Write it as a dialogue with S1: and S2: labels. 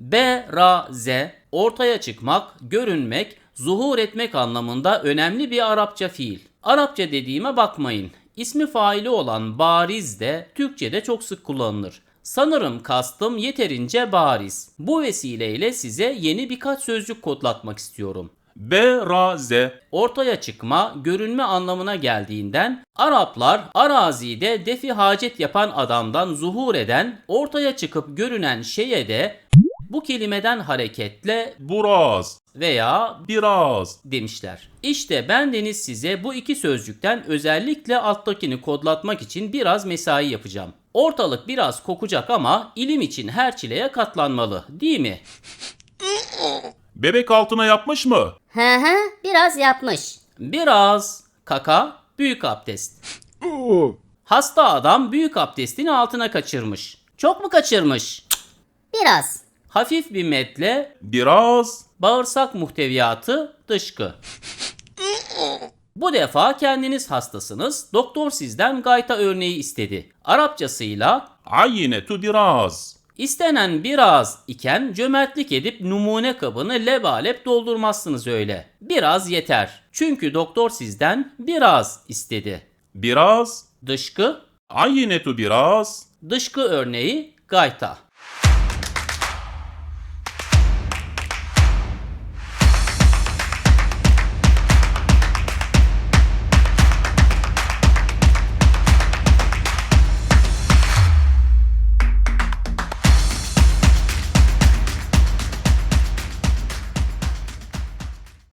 S1: Beraze ortaya çıkmak, görünmek, zuhur etmek anlamında önemli bir Arapça fiil. Arapça dediğime bakmayın. İsmi faili olan bariz de Türkçe'de çok sık kullanılır. Sanırım kastım yeterince bariz. Bu vesileyle size yeni birkaç sözcük kodlatmak istiyorum.
S2: Beraze.
S1: Ortaya çıkma, görünme anlamına geldiğinden Araplar arazide defi hacet yapan adamdan zuhur eden, ortaya çıkıp görünen şeye de bu kelimeden hareketle
S2: Buraz.
S1: veya
S2: Biraz.
S1: demişler. İşte ben Deniz size bu iki sözcükten özellikle alttakini kodlatmak için biraz mesai yapacağım. Ortalık biraz kokacak ama ilim için her çileye katlanmalı değil mi?
S2: Bebek altına yapmış mı?
S3: Hı hı biraz yapmış.
S1: Biraz kaka büyük abdest. Hasta adam büyük abdestini altına kaçırmış. Çok mu kaçırmış?
S3: Biraz.
S1: Hafif bir medle
S2: Biraz.
S1: bağırsak muhteviyatı dışkı. Bu defa kendiniz hastasınız. Doktor sizden gayta örneği istedi. Arapçasıyla
S2: Ayyinetu biraz.
S1: istenen biraz iken cömertlik edip numune kabını lebalep doldurmazsınız öyle. Biraz yeter. Çünkü doktor sizden biraz istedi.
S2: Biraz.
S1: Dışkı,
S2: Ayyinetu biraz.
S1: dışkı örneği gayta.